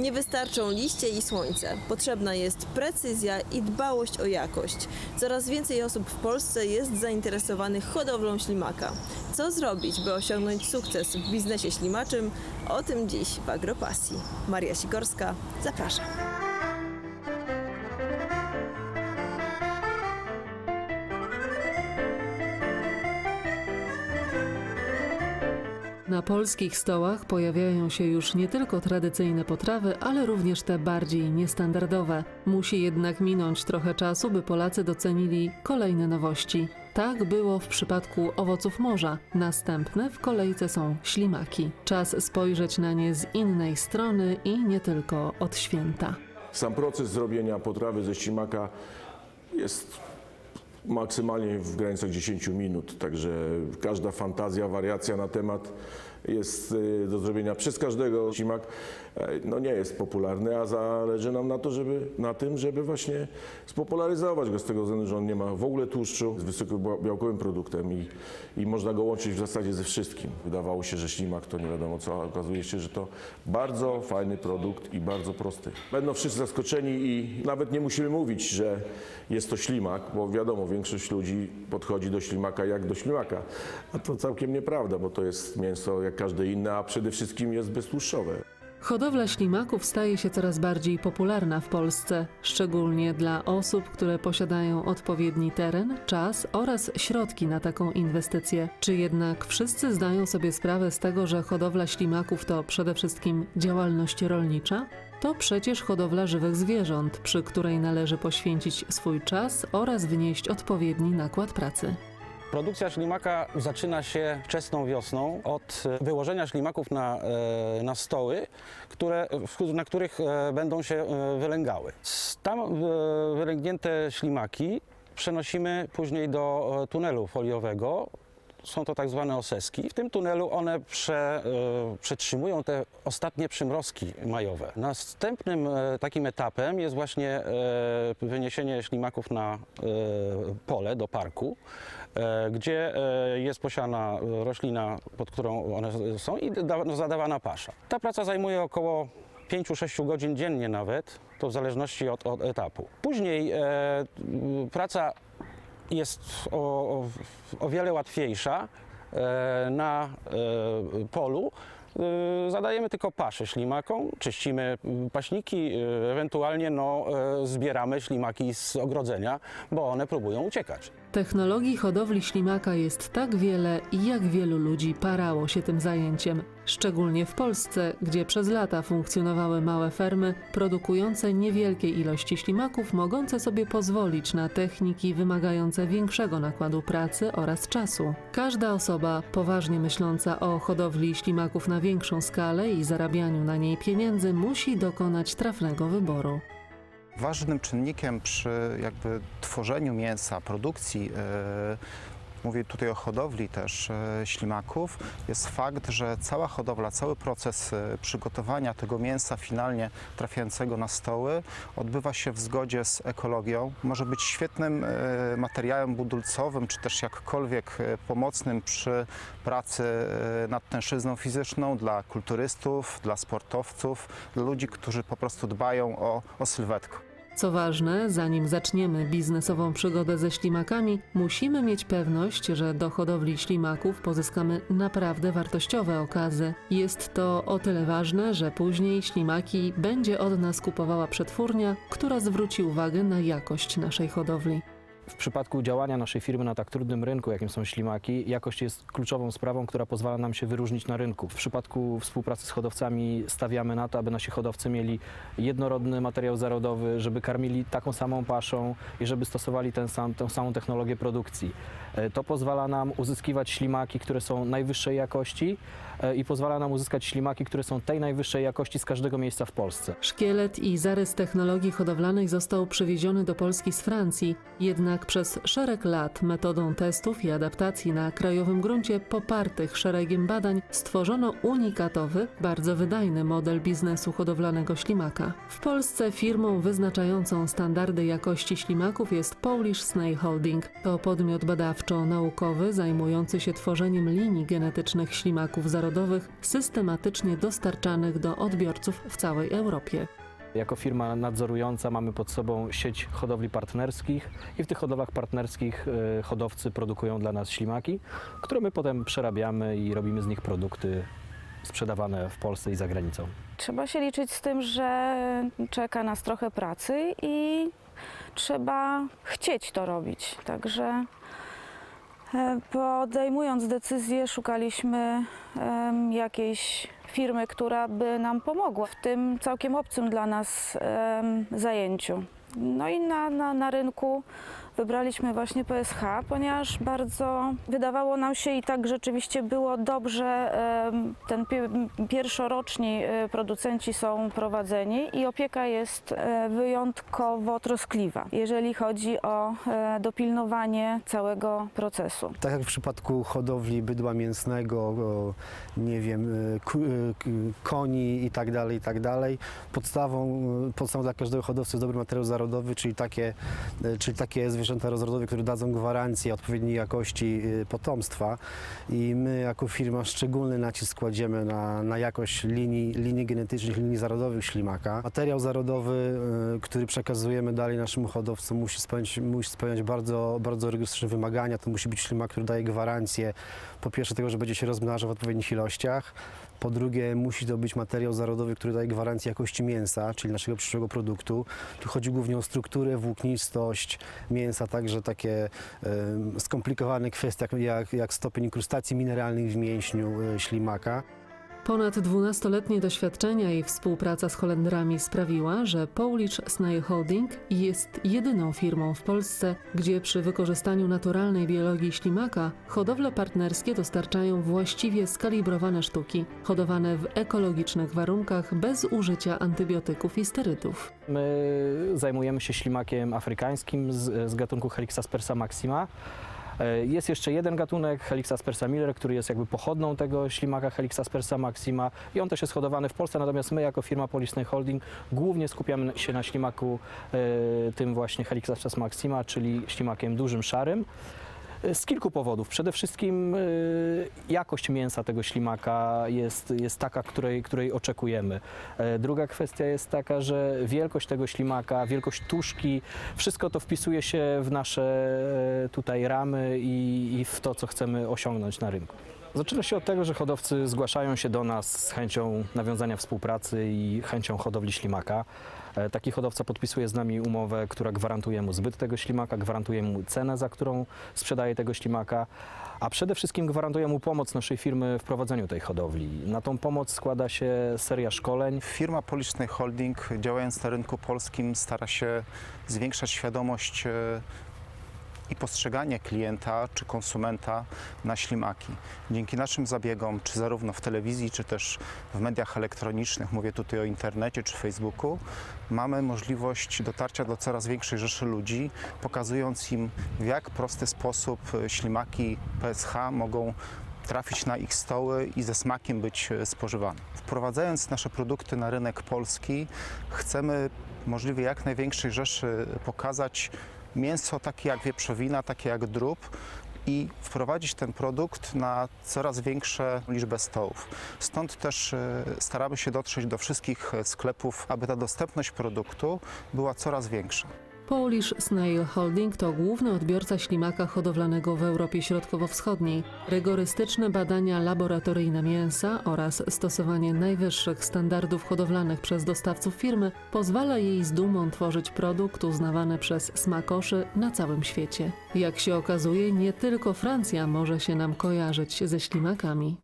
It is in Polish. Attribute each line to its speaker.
Speaker 1: Nie wystarczą liście i słońce. Potrzebna jest precyzja i dbałość o jakość. Coraz więcej osób w Polsce jest zainteresowanych hodowlą ślimaka. Co zrobić, by osiągnąć sukces w biznesie ślimaczym? O tym dziś w Agropasji. Maria Sikorska, zapraszam.
Speaker 2: Na polskich stołach pojawiają się już nie tylko tradycyjne potrawy, ale również te bardziej niestandardowe. Musi jednak minąć trochę czasu, by Polacy docenili kolejne nowości. Tak było w przypadku owoców morza. Następne w kolejce są ślimaki. Czas spojrzeć na nie z innej strony i nie tylko od święta.
Speaker 3: Sam proces zrobienia potrawy ze ślimaka jest maksymalnie w granicach 10 minut, także każda fantazja, wariacja na temat jest y, do zrobienia przez każdego. Ślimak e, no nie jest popularny, a zależy nam na, to, żeby, na tym, żeby właśnie spopularyzować go z tego względu, że on nie ma w ogóle tłuszczu, jest wysokobiałkowym produktem i, i można go łączyć w zasadzie ze wszystkim. Wydawało się, że ślimak to nie wiadomo co, a okazuje się, że to bardzo fajny produkt i bardzo prosty. Będą wszyscy zaskoczeni i nawet nie musimy mówić, że jest to ślimak, bo wiadomo, większość ludzi podchodzi do ślimaka jak do ślimaka, a to całkiem nieprawda, bo to jest mięso jak każde inne, a przede wszystkim jest beztłuszczowe.
Speaker 2: Hodowla ślimaków staje się coraz bardziej popularna w Polsce, szczególnie dla osób, które posiadają odpowiedni teren, czas oraz środki na taką inwestycję. Czy jednak wszyscy zdają sobie sprawę z tego, że hodowla ślimaków to przede wszystkim działalność rolnicza? To przecież hodowla żywych zwierząt, przy której należy poświęcić swój czas oraz wnieść odpowiedni nakład pracy.
Speaker 4: Produkcja ślimaka zaczyna się wczesną wiosną od e, wyłożenia ślimaków na, e, na stoły, które, na których e, będą się wylęgały. Tam wylęgnięte ślimaki przenosimy później do tunelu foliowego. Są to tak zwane oseski. W tym tunelu one prze, e, przetrzymują te ostatnie przymrozki majowe. Następnym e, takim etapem jest właśnie e, wyniesienie ślimaków na pole do parku, gdzie jest posiana roślina, pod którą one są i da, zadawana pasza. Ta praca zajmuje około 5-6 godzin dziennie nawet, to w zależności od, od etapu. Później e, praca jest o, o, o wiele łatwiejsza e, na e, polu. E, Zadajemy tylko paszę ślimakom, czyścimy paśniki, ewentualnie no, zbieramy ślimaki z ogrodzenia, bo one próbują uciekać.
Speaker 2: Technologii hodowli ślimaka jest tak wiele i jak wielu ludzi parało się tym zajęciem. Szczególnie w Polsce, gdzie przez lata funkcjonowały małe fermy produkujące niewielkie ilości ślimaków, mogące sobie pozwolić na techniki wymagające większego nakładu pracy oraz czasu. Każda osoba poważnie myśląca o hodowli ślimaków na większą skalę i zarabianiu na niej pieniędzy musi dokonać trafnego wyboru.
Speaker 5: Ważnym czynnikiem przy jakby tworzeniu mięsa, produkcji, e, mówię tutaj o hodowli też e, ślimaków, jest fakt, że cała hodowla, cały proces e, przygotowania tego mięsa finalnie trafiającego na stoły odbywa się w zgodzie z ekologią. Może być świetnym e, materiałem budulcowym, czy też jakkolwiek pomocnym przy pracy nad tężyzną fizyczną dla kulturystów, dla sportowców, dla ludzi, którzy po prostu dbają o, o sylwetkę.
Speaker 2: Co ważne, zanim zaczniemy biznesową przygodę ze ślimakami, musimy mieć pewność, że do hodowli ślimaków pozyskamy naprawdę wartościowe okazy. Jest to o tyle ważne, że później ślimaki będzie od nas kupowała przetwórnia, która zwróci uwagę na jakość naszej hodowli.
Speaker 6: W przypadku działania naszej firmy na tak trudnym rynku, jakim są ślimaki, jakość jest kluczową sprawą, która pozwala nam się wyróżnić na rynku. W przypadku współpracy z hodowcami stawiamy na to, aby nasi hodowcy mieli jednorodny materiał zarodowy, żeby karmili taką samą paszą i żeby stosowali ten sam, tę samą technologię produkcji. E, To pozwala nam uzyskiwać ślimaki, które są najwyższej jakości e, i pozwala nam uzyskać ślimaki, które są tej najwyższej jakości z każdego miejsca w Polsce.
Speaker 2: Szkielet i zarys technologii hodowlanej został przywieziony do Polski z Francji, jednak jednak przez szereg lat metodą testów i adaptacji na krajowym gruncie popartych szeregiem badań stworzono unikatowy, bardzo wydajny model biznesu hodowlanego ślimaka. W Polsce firmą wyznaczającą standardy jakości ślimaków jest Polish Snail Holding. To podmiot badawczo-naukowy zajmujący się tworzeniem linii genetycznych ślimaków zarodowych systematycznie dostarczanych do odbiorców w całej Europie.
Speaker 6: Jako firma nadzorująca mamy pod sobą sieć hodowli partnerskich i w tych hodowlach partnerskich e, hodowcy produkują dla nas ślimaki, które my potem przerabiamy i robimy z nich produkty sprzedawane w Polsce i za granicą.
Speaker 7: Trzeba się liczyć z tym, że czeka nas trochę pracy i trzeba chcieć to robić. Także podejmując decyzję, szukaliśmy jakiejś firmy, która by nam pomogła w tym całkiem obcym dla nas zajęciu. No i na, na, na rynku wybraliśmy właśnie PSH, ponieważ bardzo wydawało nam się i tak rzeczywiście było dobrze, ten pie- pierwszoroczni e, producenci są prowadzeni i opieka jest e, wyjątkowo troskliwa, jeżeli chodzi o e, dopilnowanie całego procesu.
Speaker 8: Tak jak w przypadku hodowli bydła mięsnego, nie wiem, koni i tak dalej, i tak dalej. Podstawą, podstawą dla każdego hodowcy jest dobry materiał zarodowy, czyli takie, czyli takie zwierzęta rozrodowe, które dadzą gwarancję odpowiedniej jakości y, potomstwa. I my jako firma szczególny nacisk kładziemy na, na jakość linii, linii genetycznych, linii zarodowych ślimaka. Materiał zarodowy, y, który przekazujemy dalej naszym hodowcom musi spełniać, musi spełniać bardzo, bardzo rygorystyczne wymagania. To musi być ślimak, który daje gwarancję po pierwsze tego, że będzie się rozmnażał w odpowiednich ilościach. Po drugie, musi to być materiał zarodowy, który daje gwarancję jakości mięsa, czyli naszego przyszłego produktu. Tu chodzi głównie o strukturę, włóknistość mięsa, także takie skomplikowane kwestie jak, jak, jak stopień inkrustacji mineralnych w mięśniu e, ślimaka.
Speaker 2: Ponad 12-letnie doświadczenia i współpraca z Holendrami sprawiła, że Polish Snail Holding jest jedyną firmą w Polsce, gdzie przy wykorzystaniu naturalnej biologii ślimaka hodowle partnerskie dostarczają właściwie skalibrowane sztuki, hodowane w ekologicznych warunkach bez użycia antybiotyków i sterydów.
Speaker 6: My zajmujemy się ślimakiem afrykańskim z, z gatunku Helixaspersa maxima. E, Jest jeszcze jeden gatunek, Helixaspersa miller, który jest jakby pochodną tego ślimaka Helixaspersa maxima i on też jest hodowany w Polsce, natomiast my jako firma Polisny Holding głównie skupiamy się na ślimaku e, tym właśnie Helixaspersa maxima, czyli ślimakiem dużym, szarym. Z kilku powodów. Przede wszystkim y, jakość mięsa tego ślimaka jest, jest taka, której, której oczekujemy. E, Druga kwestia jest taka, że wielkość tego ślimaka, wielkość tuszki, wszystko to wpisuje się w nasze e, tutaj ramy i, i w to, co chcemy osiągnąć na rynku. Zaczyna się od tego, że hodowcy zgłaszają się do nas z chęcią nawiązania współpracy i chęcią hodowli ślimaka. E, Taki hodowca podpisuje z nami umowę, która gwarantuje mu zbyt tego ślimaka, gwarantuje mu cenę, za którą sprzedaje tego ślimaka, a przede wszystkim gwarantuje mu pomoc naszej firmy w prowadzeniu tej hodowli. Na tą pomoc składa się seria szkoleń,
Speaker 5: Firma Policzny Holding, działając na rynku polskim, stara się zwiększać świadomość e, i postrzeganie klienta czy konsumenta na ślimaki. Dzięki naszym zabiegom, czy zarówno w telewizji, czy też w mediach elektronicznych, mówię tutaj o internecie czy Facebooku, mamy możliwość dotarcia do coraz większej rzeszy ludzi, pokazując im w jak prosty sposób e, ślimaki PSH mogą trafić na ich stoły i ze smakiem być e, spożywane. Wprowadzając nasze produkty na rynek polski, chcemy możliwie jak największej rzeszy pokazać mięso takie jak wieprzowina, takie jak drób i wprowadzić ten produkt na coraz większą liczbę stołów. Stąd też e, staramy się dotrzeć do wszystkich sklepów, aby ta dostępność produktu była coraz większa.
Speaker 2: Polish Snail Holding to główny odbiorca ślimaka hodowlanego w Europie Środkowo-Wschodniej. Rygorystyczne badania laboratoryjne mięsa oraz stosowanie najwyższych standardów hodowlanych przez dostawców firmy pozwala jej z dumą tworzyć produkt uznawany przez smakoszy na całym świecie. Jak się okazuje, nie tylko Francja może się nam kojarzyć ze ślimakami.